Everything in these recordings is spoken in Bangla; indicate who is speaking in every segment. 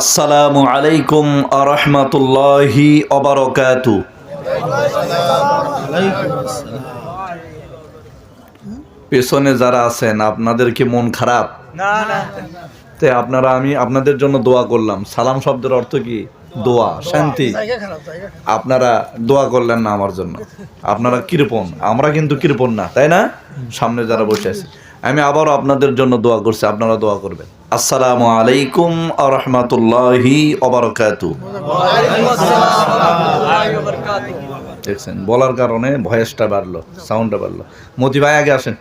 Speaker 1: আসসালামু আলাইকুম আরহামতুল্লাহি অবরকাতু পেছনে যারা আছেন আপনাদের কি মন খারাপ? তে আপনারা আমি আপনাদের জন্য দোয়া করলাম। সালাম শব্দের অর্থ কি? দোয়া শান্তি। আপনারা দোয়া করলেন না আমার জন্য। আপনারা কৃপণ। আমরা কিন্তু কৃপণ না তাই না? সামনে যারা বসে আছে। আমি আবারও আপনাদের জন্য দোয়া করছি আপনারা দোয়া করবেন। আসসালামু আলাইকুম আ রহমতুল্লাহি অবরকাতু দেখছেন বলার কারণে ভয়েসটা বাড়লো সাউন্ডটা বাড়লো। মতি ভাই আগে আসেন।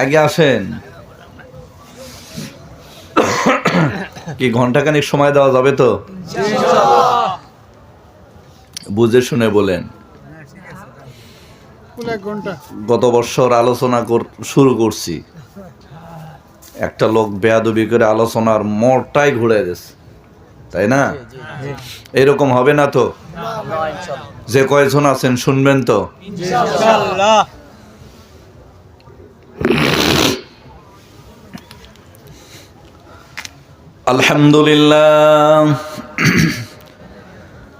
Speaker 1: আগে আসেন। কি ঘন্টাখানিক সময় দেওয়া যাবে তো? বুঝে শুনে বলেন। গত বছর আলোচনা শুরু করছি। একটা লোক বেয়াদবি করে আলোচনার মোড়টাই ঘুরে গেছে তাই না এরকম হবে না তো যে কয়জন আছেন শুনবেন তো
Speaker 2: ইনশাআল্লাহ
Speaker 1: الحمد لله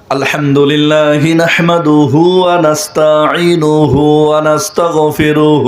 Speaker 1: الحمد لله نحمده ونستعينه ونستغفره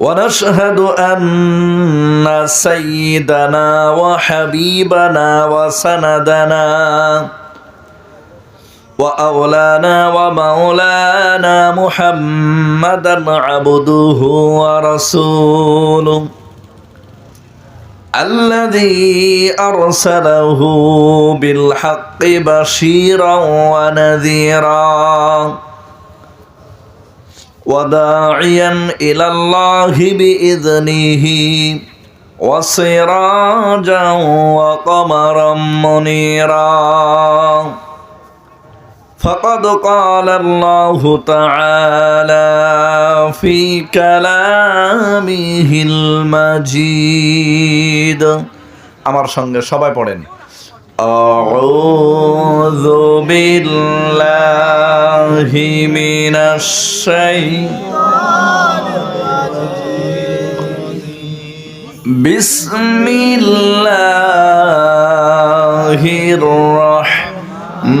Speaker 1: ونشهد أن سيدنا وحبيبنا وسندنا وأولانا ومولانا محمدا عبده ورسوله الذي أرسله بالحق بشيرا ونذيرا وداعيا إلى الله بإذنه وسراجا وقمرا منيرا فقد قال الله تعالى في كلامه المجيد আমার সঙ্গে সবাই পড়েন أعوذ بالله من الشيطان بسم الله الرحمن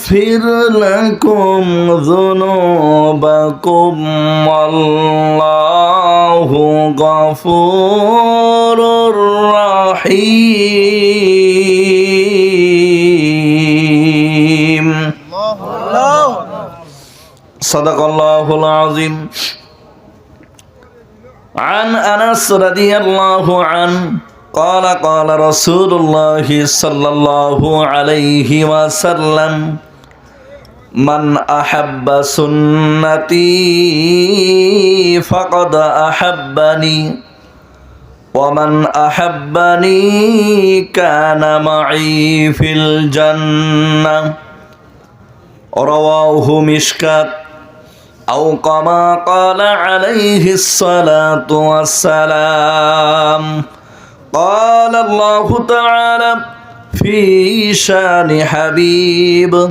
Speaker 1: ويغفر لكم ذنوبكم والله غفور رحيم صدق الله العظيم عن انس رضي الله عنه قال قال رسول الله صلى الله عليه وسلم من احب سنتي فقد احبني ومن احبني كان معي في الجنه رواه مشكات أو كما قال عليه الصلاة والسلام قال الله تعالى في شان حبيب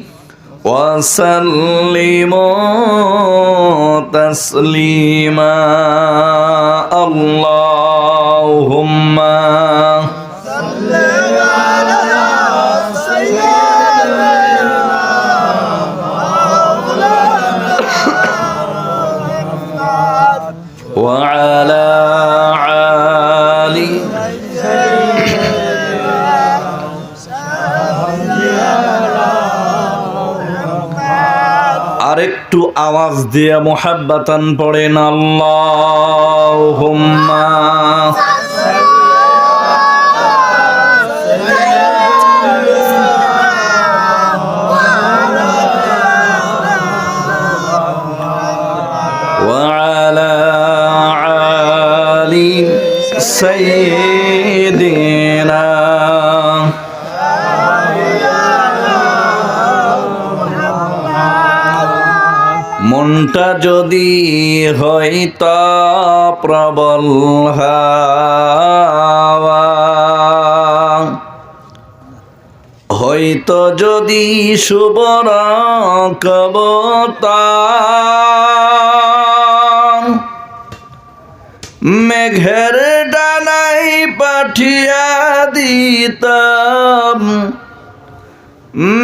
Speaker 1: وسلموا تسليما اللهم আওয়াজ দিয়ে মোহাব্বাতান পড়েন আল্লাহুম্মা وعلى علي سيدنا মনটা যদি হইত প্রবল হয়তো যদি শুভর কবতা, মেঘের ডানাই পাঠিয়া দিতাম।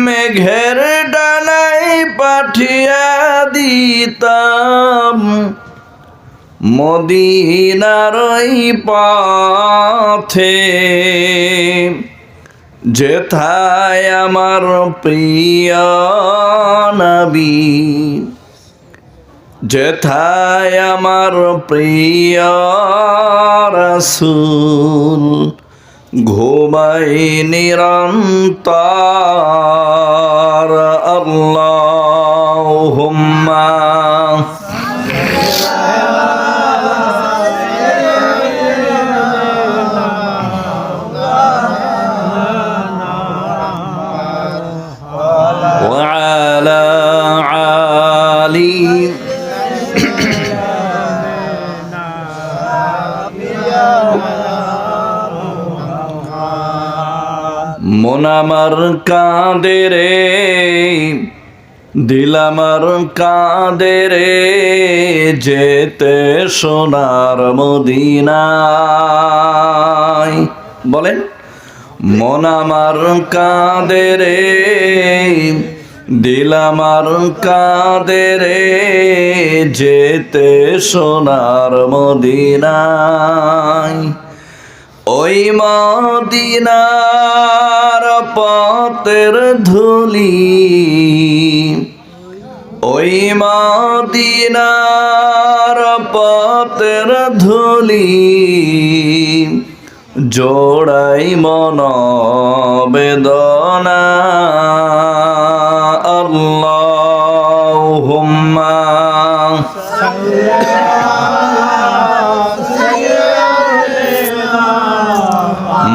Speaker 1: মেঘের ডানাই পাঠিয়া দিতাম। মদিনারই পথে যেথায় আমার প্রিয় নবী যেথায় আমার প্রিয় রসুল ঘুমাই নিরন্তর আল্লাহুম্মা আমার কাঁদে রে, দিল আমার কাঁদে রে, যেতে সোনার মদিনায়। বলেন, মন আমার কাঁদে রে, দিল আমার কাঁদে রে, যেতে সোনার মদিনায়। ওই মদিনার পথের ধুলি ওই মদিনার পথের ধুলি জোড়াই মন বেদনা আল্লাহুম্মা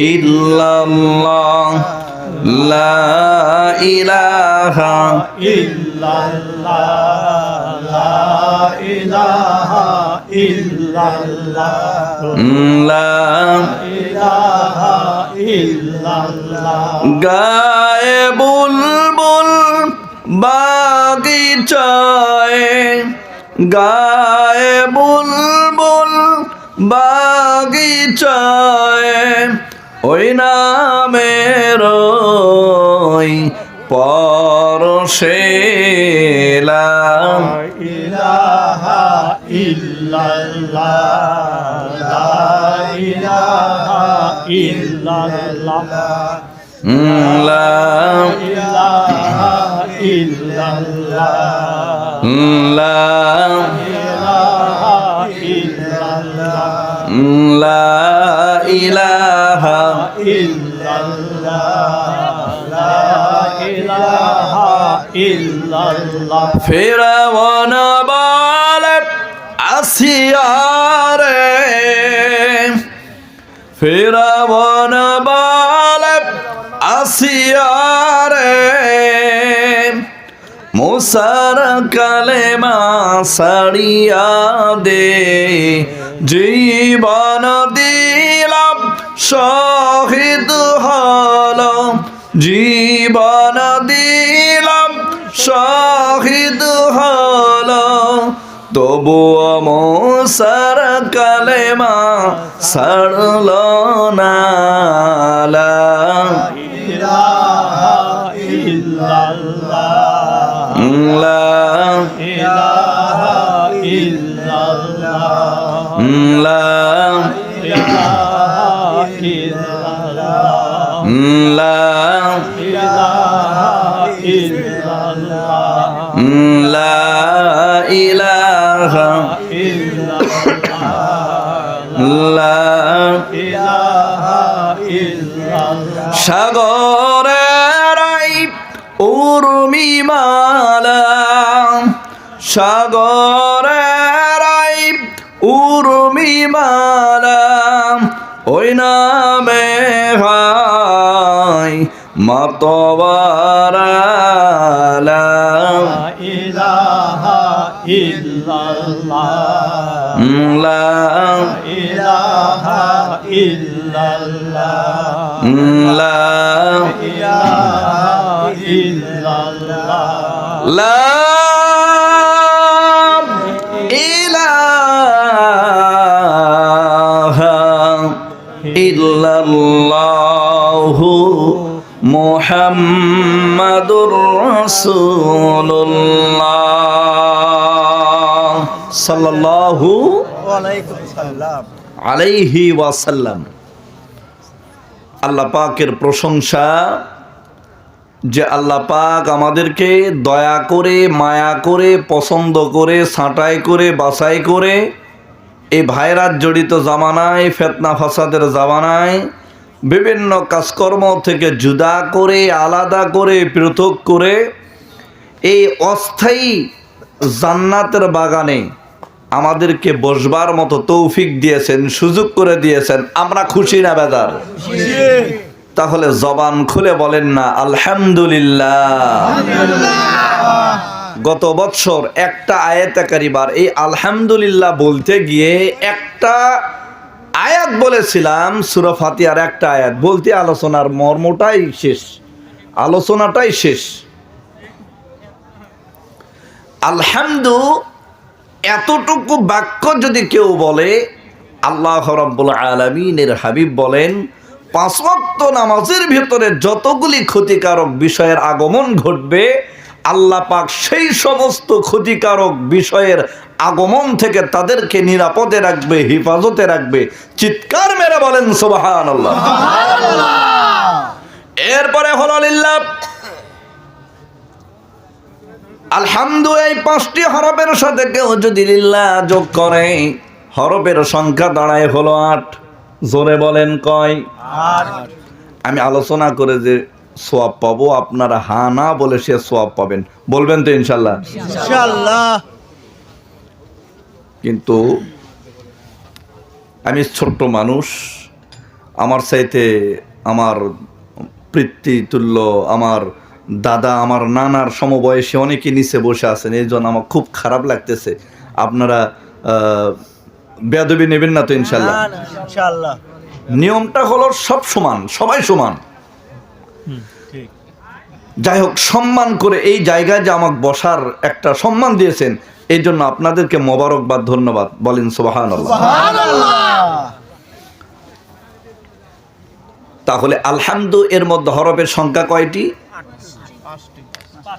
Speaker 1: ইল্লাল্লাহ লা ইলাহা লা গায়ে বুলবুল বাগিচায় গায়ে বুলবুল বাগিচায় ওই নামের ওই
Speaker 2: ইলাহা ইল্লাল্লাহ ইলাহা ইল্লাল্লাহ ইলাহা ইল্লাল্লাহ
Speaker 1: লা।
Speaker 2: ইলাহা ইল্লাল্লাহ
Speaker 1: লা ইলাহা
Speaker 2: ইল্লাল্লাহ। লা ইলাহা ইল্লাল্লাহ।
Speaker 1: ফেরাওয়ান বলে আসিয়ারে। ফেরাওয়ান বলে আসিয়ারে। মুসার কালেমা সারিয়া দে। জীবন দিলাম শহীদ হলাম। জীবন দিলাম শহীদ হলাম। তবুও মোসার কালেমা সারল না।
Speaker 2: ইল্লাল্লাহ। ইল্লাল্লাহ।
Speaker 1: ওই নামে হাই মাতবারালা
Speaker 2: ইলাহা ইল্লাল্লাহ।
Speaker 1: লা
Speaker 2: ইলাহা ইল্লাল্লাহ।
Speaker 1: লা
Speaker 2: ইলাহা ইল্লাল্লাহ।
Speaker 1: লা মুহাম্মাদুর রাসূলুল্লাহ সাল্লাল্লাহু আলাইহি ওয়াসাল্লাম। আল্লাহ পাকের প্রশংসা যে আল্লাহ পাক আমাদেরকে দয়া করে, মায়া করে, পছন্দ করে, ছাঁটাই করে, বাছাই করে, এই ভাইরাত জড়িত জামানায়, ফেতনা ফাসাদের জামানায় বিভিন্ন কাজকর্ম থেকে জুদা করে, আলাদা করে, পৃথক করে এই অস্থায়ী জান্নাতের বাগানে আমাদেরকে বসবার মতো তৌফিক দিয়েছেন, সুযোগ করে দিয়েছেন। আমরা খুশি না বেদার তাহলে জবান খুলে বলেন না, আলহামদুলিল্লাহ। গত বছর একটা আয়তাকারী বার এই আলহামদুলিল্লাহ বলতে গিয়ে একটা আয়াত বলেছিলাম, সুরা ফাতিয়ার একটা আয়াত, বলতে আলোচনার মর্মটাই শেষ, আলোচনাটাই শেষ। আলহামদু, এতটুকু বাক্য যদি কেউ বলে, আল্লাহ রব্বুল আলমিনের হাবিব বলেন, পাঁচ নামাজের ভিতরে যতগুলি ক্ষতিকারক বিষয়ের আগমন ঘটবে, আল্লাহ পাক সেই সমস্ত ক্ষতিকারক বিষয়ের আগমন থেকে তাদেরকে নিরাপদে রাখবে হিফাজতে রাখবে। চিৎকার মেরে বলেন সোবাহান আল্লাহ এরপরে হল লিল্লাহ আলহামদু এই পাঁচটি হরফের সাথে কেউ যদি লিল্লাহ যোগ করে হরফের সংখ্যা দাঁড়ায় হলো আট। জোরে বলেন কয়? আমি আলোচনা করে যে সোয়াব পাবো আপনারা হা না বলে সে সোয়াব পাবেন। বলবেন তো ইনশাল্লাহ?
Speaker 2: ইনশাআল্লাহ
Speaker 1: কিন্তু আমি ছোট্ট মানুষ আমার চাইতে আমার পিতৃতুল্য আমার দাদা আমার নানার সমবয়সী অনেকে নিচে বসে আছেন এই জন্য আমার খুব খারাপ লাগতেছে। আপনারা বেদবি নেবেন না তো ইনশাল্লাহ নিয়মটা হলো সব সমান সবাই সমান। যাই হোক সম্মান করে এই জায়গায় যে আমাকে বসার একটা সম্মান দিয়েছেন এই জন্য আপনাদেরকে মোবারকবাদ ধন্যবাদ। বলেন সুবাহান তাহলে আলহামদু এর মধ্যে হরফের সংখ্যা কয়টি?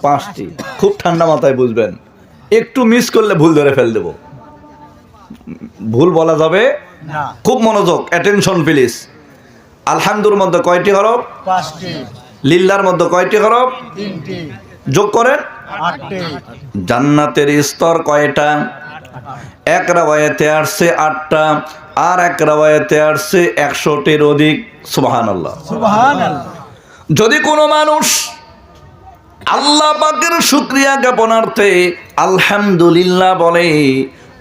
Speaker 1: পাঁচটি। খুব ঠান্ডা মাথায় বুঝবেন। একটু মিস করলে ভুল ধরে ফেল দেব। ভুল বলা যাবে? খুব মনোযোগ অ্যাটেনশন প্লিজ আলহামদুর মধ্যে কয়টি হরফ? লিল্লার মধ্যে কয়টি হরফ? যোগ করেন। জান্নাতের স্তর কয়টা? এক রাওয়ায়াতে আসছে আটটা আর এক রাওয়ায়াতে আসছে একশোটির অধিক। সুবাহান আল্লাহ যদি কোনো মানুষ আল্লাহ পাকের শুক্রিয়া জ্ঞাপনার্থে আলহামদুলিল্লাহ বলে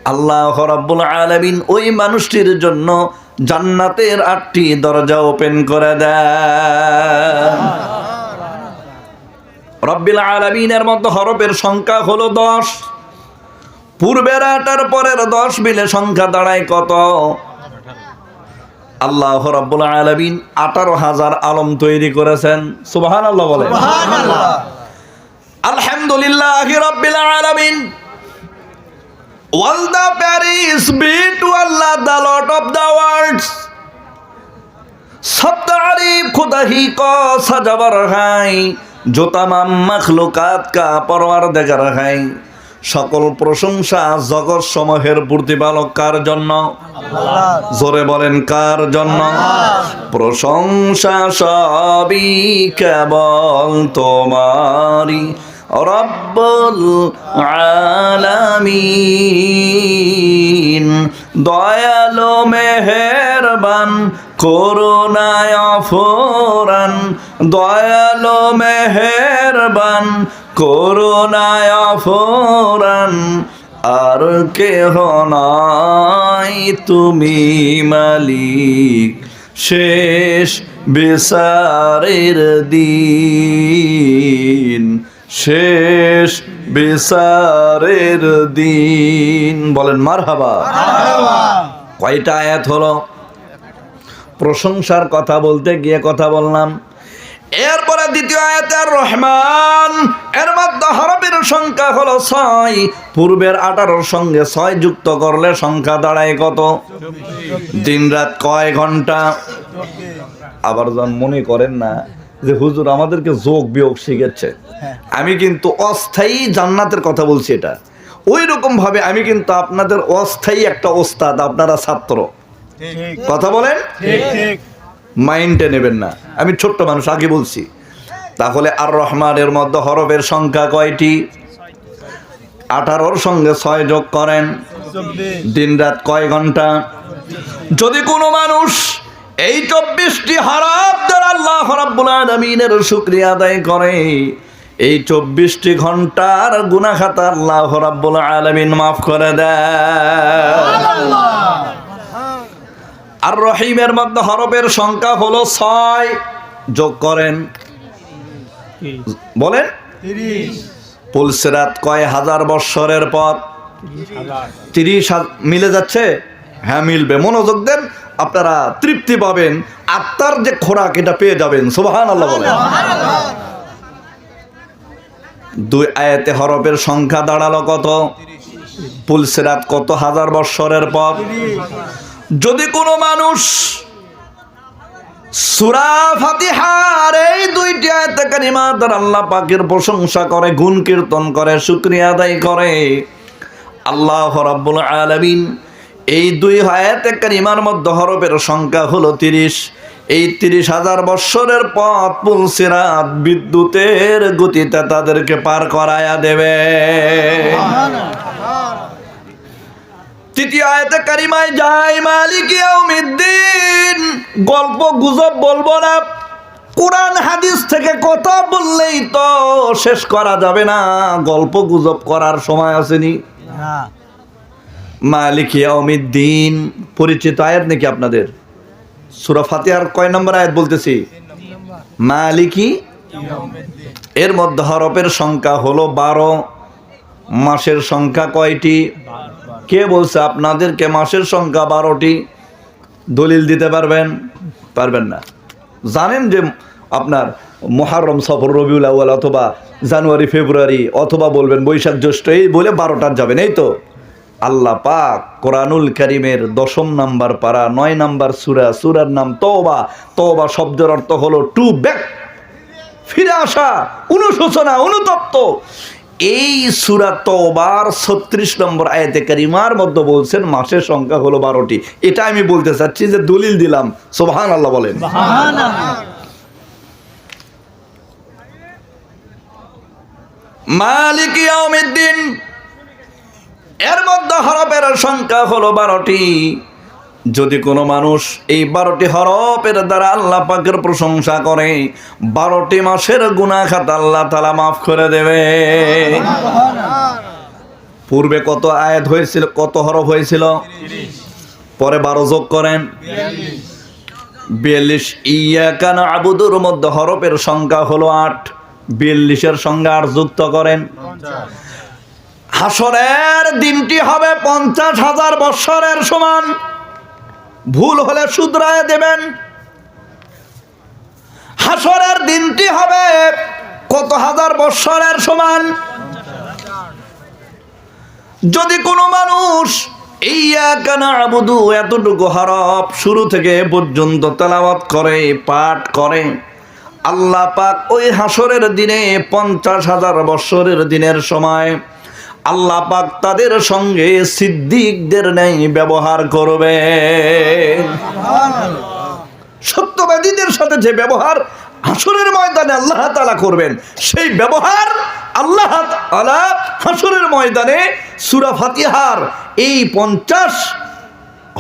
Speaker 1: আল্লাহ রাব্বুল আলামিন ওই মানুষটির জন্য জান্নাতের আটটি দরজা ওপেন করে দেয় রব্বিল আলমিনের মতো হরফের সংখ্যা হলো দশ। পূর্বের আটার পরের দশ মিলে সংখ্যা দাঁড়ায় কত? আল্লাহ রব্বুল আলমিন আঠারো হাজার আলম তৈরি করেছেন। সুবাহান আল্লাহ বলে আলহামদুলিল্লাহ রব্বিল আলমিন। All the praises be to Allah the lord of the worlds. সব তারিফ খুদাহি ক সাজাবার হাই। জোতামাম মাখলুকাত কা পরওয়ার দেখার রাখাই সকল প্রশংসা জগৎ সমূহের প্রতিপালক কার জন্য। জোরে বলেন, কার জন্য? প্রশংসা সবই কেবল তোমারই। রব্বুল আলামিন। দয়ালো মেহেরবান, করুণায় ফোরান দয়ালো মেহেরবান, করুণায় ফোরান আর কেহ নাই তুমি মালিক, শেষ বিচারের দিন। শেষ বিচারের দিন। বলেন মার হাবা কয়টা আয়াত হলো? প্রশংসার কথা বলতে গিয়ে কথা বললাম। এরপরে দ্বিতীয় আয়াতের রহমান এর মধ্যে হরফের সংখ্যা হলো ছয়। পূর্বের আঠারোর সঙ্গে ছয় যুক্ত করলে সংখ্যা দাঁড়ায় কত? দিন রাত কয় ঘণ্টা? আবার যখন মনে করেন না যে হুজুর আমাদেরকে যোগ বিয়োগ শিখেছে আমি কিন্তু অস্থায়ী জান্নাতের কথা বলছি এটা। ওই রকম ভাবে আমি কিন্তু আপনাদের অস্থায়ী একটা ওস্তাদ আপনারা ছাত্র। কথা বলেন? মাইন্ডে নেবেন না। আমি ছোট্ট মানুষ আগে বলছি। তাহলে আর রহমানের মধ্যে হরফের সংখ্যা কয়টি? আঠারোর সঙ্গে ছয় যোগ করেন। দিন রাত কয় ঘণ্টা? যদি কোনো মানুষ এই চব্বিশটি হারাপ দ্বারা আল্লাহ রাব্বুল আলামিনের শুকরিয়া আদায় করে এই চব্বিশটি ঘণ্টার গুনাখাতা আল্লাহ রাব্বুল আলামিন মাফ করে দেয় আর রহিমের মধ্যে হরফের সংখ্যা হলো ছয়। যোগ করেন। বলেন। পুলসেরাত কয় হাজার বৎসরের পর? তিরিশ মিলে যাচ্ছে? হ্যাঁ মিলবে। মনোযোগ দেন, আপনারা তৃপ্তি পাবেন, আত্মার যে খোরাক, এটা পেয়ে যাবেন। সুবাহান আল্লাহ দুই আয়াতে হরফের সংখ্যা দাঁড়াল কত? পুলসেরাত কত হাজার বৎসরের পর? যদি কোনো মানুষ সুরা ফাতিহার এই দুইটি আল্লাহ পাকের প্রশংসা করে, গুণ কীর্তন করে, শুকরিয়া আদায় করে, আল্লাহ এই দুই আয়াতে কারিমার মধ্যে হরফের সংখ্যা হলো তিরিশ। এই তিরিশ হাজার বৎসরের পথ পুলসিরাত বিদ্যুতের গতিতে তাদেরকে পার করায়া দেবে। তৃতীয় গল্প গুজব বলব না। কোরআন হাদিস থেকে কথা বললেই তো শেষ করা যাবে না। গল্প গুজব করার সময় আসেনি। মালিক ইয়াউমিদ্দিন, পরিচিত আয়াত নাকি আপনাদের? সূরা ফাতিহার কয় নম্বর আয়াত বলতেছি? মালিকি এর মধ্যে হরফের সংখ্যা হলো বারো, মাসের সংখ্যা কয়টি? কে বলছে আপনাদেরকে মাসের সংখ্যা বারোটি? দলিল দিতে পারবেন? পারবেন না। জানেন যে আপনার মহারম সফর রবিউল আউয়াল অথবা জানুয়ারি, ফেব্রুয়ারি অথবা বলবেন বৈশাখ জ্যৈষ্ঠ, এই বলে বারোটার যাবেন, এই তো? আল্লাহ পাক কোরআনুল করিমের দশম নাম্বার পারা নয় নাম্বার সুরা সুরার নাম তওবা। তওবা শব্দের অর্থ হলো টু ব্যাক ফিরে আসা অনুশোচনা অনুতপ্ত। এই সুরা তওবার ছত্রিশ নম্বর আয়াতে কারিমার মধ্যে বলছেন মাসের সংখ্যা হলো বারোটি। এটা আমি বলতে চাচ্ছি যে দলিল দিলাম। সোহান আল্লাহ বলেন মালিক ইয়াউমিদ্দিন। এর মধ্যে হরফের সংখ্যা হলো বারোটি। যদি কোনো মানুষ এই বারোটি হরফের দ্বারা আল্লাহ পাকের প্রশংসা করে, বারোটি মাসের গুণা খাতা আল্লাহ তালা মাফ করে দেবে। পূর্বে কত আয়াত হয়েছিল, কত হরফ হয়েছিল? পরে বারো যোগ করেন। বিয়াল্লিশ ইয়া কান আবুদুর মধ্যে হরফের সংখ্যা হলো আট। বিয়াল্লিশের সঙ্গে আট যুক্ত করেন। হাসরের দিনটি হবে পঞ্চাশ হাজার বৎসরের সমান। ভুল হলে শুধরায় দেবেন। হাসরের দিনটি হবে কত হাজার বৎসরের সমান। যদি কোনো মানুষ এতটুকু হরফ শুরু থেকে পর্যন্ত তেলাওয়াত করে, পাঠ করে, আল্লাহ পাক ওই হাসরের দিনে পঞ্চাশ হাজার বৎসরের দিনের সময় আল্লাহ পাক তাদের সঙ্গে সিদ্দিকদের নেই ব্যবহার করবে। সত্যবাদীদের সাথে যে ব্যবহার হাসরের ময়দানে আল্লাহ তালা করবেন সেই ব্যবহার আল্লাহ তালা হাসরের ময়দানে সুরা ফাতিহার এই পঞ্চাশ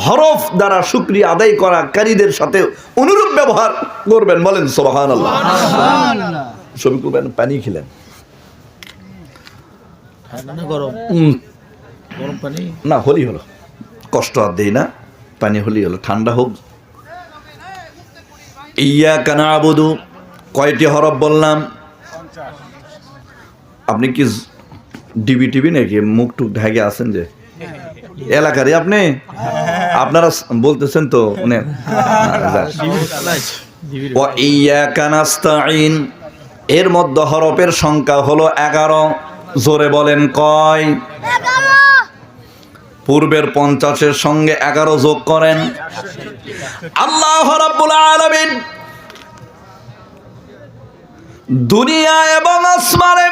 Speaker 1: হরফ দ্বারা শুক্রিয়া আদায় করা কারীদের সাথে অনুরূপ ব্যবহার করবেন বলেন সোবাহান আল্লাহ ছবি করবেন পানি খেলেন।
Speaker 2: গরম। গরম পানি?
Speaker 1: না হলি হলো। কষ্ট আর দেই না পানি হলি হলো ঠান্ডা হোক। ইয়া কানা আবুদু কয়টি হরফ বললাম? আপনি কি ডিবি টিভি নাকি? মুখ টুক ঢাকে আছেন যে? এলাকারই আপনি? আপনারা বলতেছেন তো মানে ও ইয়া কানাস্তাইন এর মধ্যে হরফের সংখ্যা হলো এগারো। জোরে বলেন কয়? পূর্বের পঞ্চাশের সঙ্গে এগারো যোগ করেন। আল্লাহ রাব্বুল আলামিন দুনিয়া এবং আসমানে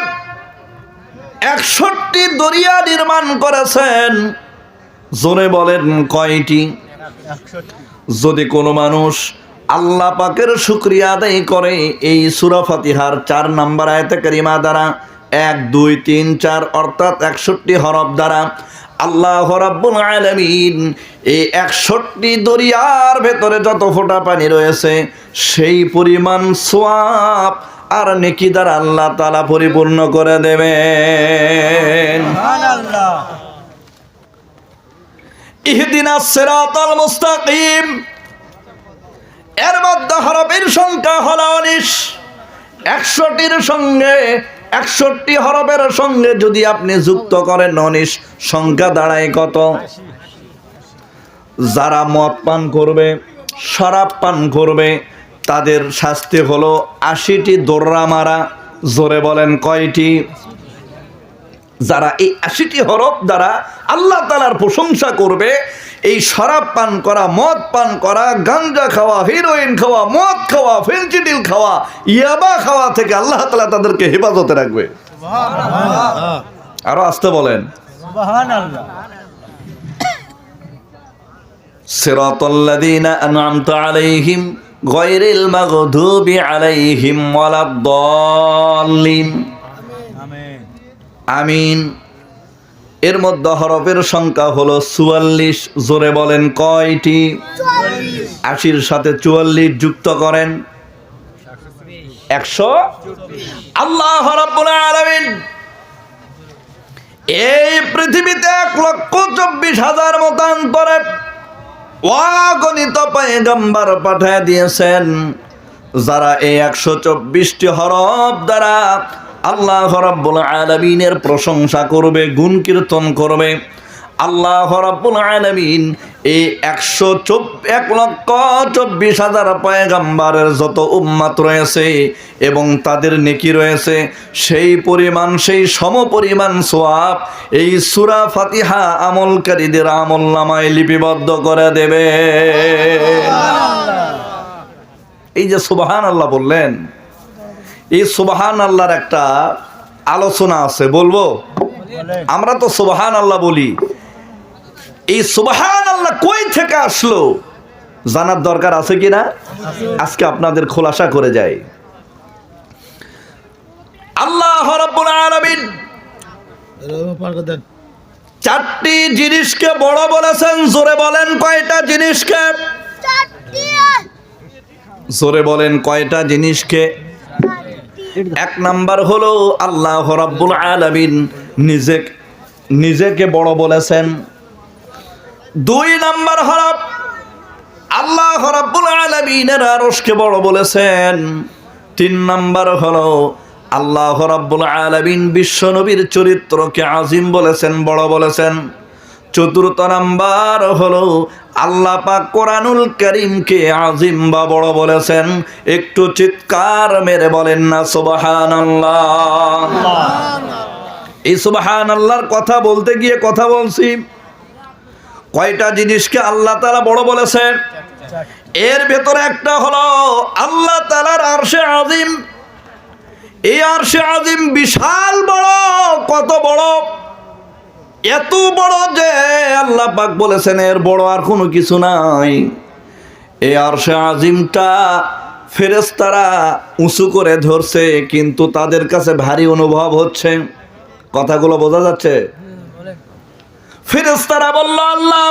Speaker 1: একষট্টি দরিয়া নির্মাণ করেছেন। জোরে বলেন কয়টি? যদি কোনো মানুষ আল্লাহ পাকের শুক্রিয়া আদায় করে এই সুরা ফাতিহার চার নাম্বার আয়তে কারিমা দ্বারা এক দুই তিন চার অর্থাৎ একষট্টি হরফ দ্বারা আল্লাহ রাব্বুল আলামিন এই একষট্টি দরিয়ার ভেতরে যত ফোঁটা পানি রয়েছে সেই পরিমাণ সোয়াব আর নেকি দ্বারা আল্লাহ তালা পরিপূর্ণ করে দেবেন।
Speaker 2: আল্লাহ
Speaker 1: ইহদিনা সিরাতাল মুস্তাকিম। এর মধ্যে হরফের সংখ্যা হলো উনিশ। একশোটির সঙ্গে একষট্টি হরফের সঙ্গে যদি আপনি যুক্ত করেন উনিশ সংখ্যা দাঁড়ায় কত? যারা মদ পান করবে, শরাব পান করবে, তাদের শাস্তি হলো আশিটি দোররা মারা, জোরে বলেন কয়টি? যারা এই আশিটি হরফ দ্বারা আল্লাহ তালার প্রশংসা করবে এই শরাব পান করা, মদ পান করা, গাঞ্জা খাওয়া হিরোইন খাওয়া, মদ খাওয়া ফেন্সিডিল খাওয়া, ইয়াবা খাওয়া থেকে আল্লাহ তালা তাদেরকে হেফাজতে রাখবে। আরও আসতে বলেন। আলাইহিম
Speaker 2: আমিন।
Speaker 1: এর মধ্যে হরফের সংখ্যা হলো চুয়াল্লিশ। জোরে বলেন কয়টি? আশির সাথে চুয়াল্লিশ যুক্ত করেন। একশো? আল্লাহ রাব্বুল আলামিন এই পৃথিবীতে এক লক্ষ চব্বিশ হাজার মতান্তরে অগণিত পায়গম্বর পাঠায় দিয়েছেন যারা এই একশো চব্বিশটি হরফ দ্বারা আল্লাহ রাব্বুল আলামিনের প্রশংসা করবে গুণ কীর্তন করবে। আল্লাহ রাব্বুল আলামিন এই একশো এক লক্ষ চব্বিশ হাজার পয়গাম্বারের যত উম্মাত রয়েছে এবং তাদের নেকি রয়েছে সেই পরিমাণ সেই সম পরিমাণ সোয়াব এই সুরা ফাতিহা আমলকারীদের আমল নামায় লিপিবদ্ধ করে দেবে। এই যে সুবাহান আল্লাহ বললেন এই সুবাহান আল্লাহর একটা আলোচনা আছে বলব? আমরা তো সুবাহান আল্লাহ বলি। এই সুবাহান আল্লাহ কই থেকে আসলো? জানার দরকার আছে কি না? আজকে আপনাদের খোলাসা করে যাই। আল্লাহ রাব্বুল আলামিন চারটি জিনিসকে বড় বলেছেন জোরে বলেন কয়টা জিনিসকে? জোরে বলেন কয়টা জিনিসকে? এক নাম্বার হলো আল্লাহ রাব্বুল আলামিন নিজে নিজেকে বড় বলেছেন। দুই নাম্বার হল আল্লাহ রাব্বুল আলামিনের আরশকে বড় বলেছেন। তিন নাম্বার হলো আল্লাহ রাব্বুল আলামিন বিশ্বনবীর চরিত্রকে আজিম বলেছেন, বড় বলেছেন। চতুর্থ নাম্বার হলো আল্লাহ পাক কোরআনুল করিমকে আজিম বা বড় বলেছেন। একটু চিৎকার মেরে বলেন না, সুবহানাল্লাহ। এই সুবহান আল্লাহর কথা বলতে গিয়ে কথা বলছি। কয়টা জিনিসকে আল্লাহ তাআলা বড় বলেছেন? এর ভেতরে একটা হলো, আল্লাহ তালার আরশে আজিম। এই আরশে আজিম বিশাল বড়, কত বড়? এত বড় যে আল্লাহ পাক বলেছেন, এর বড় আর কোনো কিছু নাই। এ আর আরশে আজিমটা ফেরেশতারা উঁচু করে ধরছে, কিন্তু তাদের কাছে ভারী অনুভব হচ্ছে। কথাগুলো বোঝা যাচ্ছে? ফেরেশতারা বলল, আল্লাহ,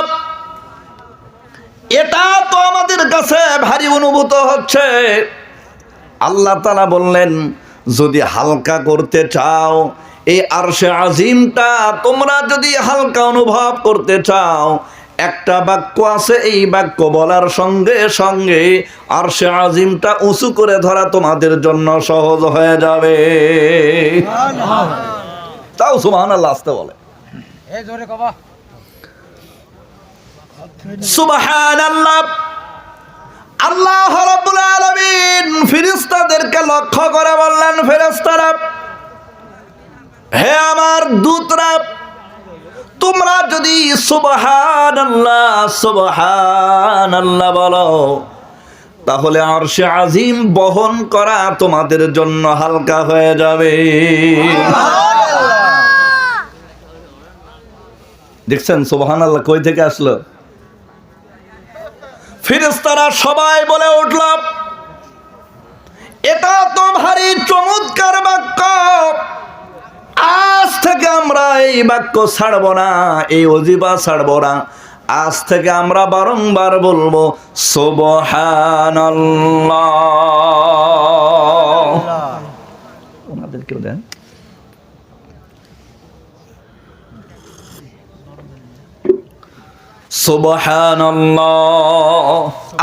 Speaker 1: এটা তো আমাদের কাছে ভারী অনুভূত হচ্ছে। আল্লাহ তালা বললেন, যদি হালকা করতে চাও এই আরশে আজিমটা তোমরা যদি হালকা অনুভব করতে চাও একটা বাক্য আছে এই বাক্য বলার সঙ্গে সঙ্গে আরশে আজিমটা উঁচু করে ধরা তোমাদের জন্য সহজ হয়ে যাবে। তাও সুবহান আল্লাহ আসতে বলে। সুবহান আল্লাহ আল্লাহ রাব্বুল আলামিন ফেরেশতাদেরকে লক্ষ্য করে বললেন ফেরেশতারা হে আমার দূতরা, তোমরা যদি সুবহানাল্লাহ সুবহানাল্লাহ বলো, তাহলে আরশে আজিম বহন করা তোমাদের জন্য হালকা হয়ে যাবে। দেখছেন, সুবহানাল্লাহ কই থেকে আসলো? ফিরেস্তারা সবাই বলে উঠল, এটা তো ভারী চমৎকার বাক্য। এই বাক্য ছাড়ব না, এই অজিবা ছাড়ব না। আজ থেকে আমরা বারংবার বলব ওনাদেরকেও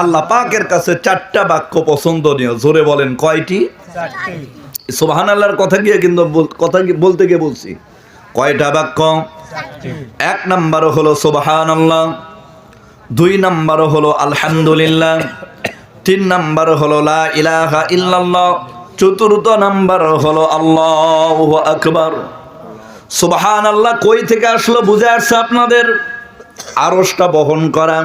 Speaker 1: আল্লাহ পাকের কাছে চারটা বাক্য পছন্দনীয়। জোরে বলেন, কয়টি? সুবহান আল্লাহর কথা গিয়ে কিন্তু কথা বলতে গিয়ে বলছি। কয়টা বাক্য? এক নাম্বার হলো সুবাহান আল্লাহ দুই নাম্বার হলো আলহামদুলিল্লাহ, তিন নাম্বার হলো লা ইলাহা ইল্লাল্লাহ, চতুর্থ নাম্বার হলো আল্লাহ আকবর। সুবাহান আল্লাহ কই থেকে আসলো বুঝে আসছে আপনাদের? আরসটা বহন করা।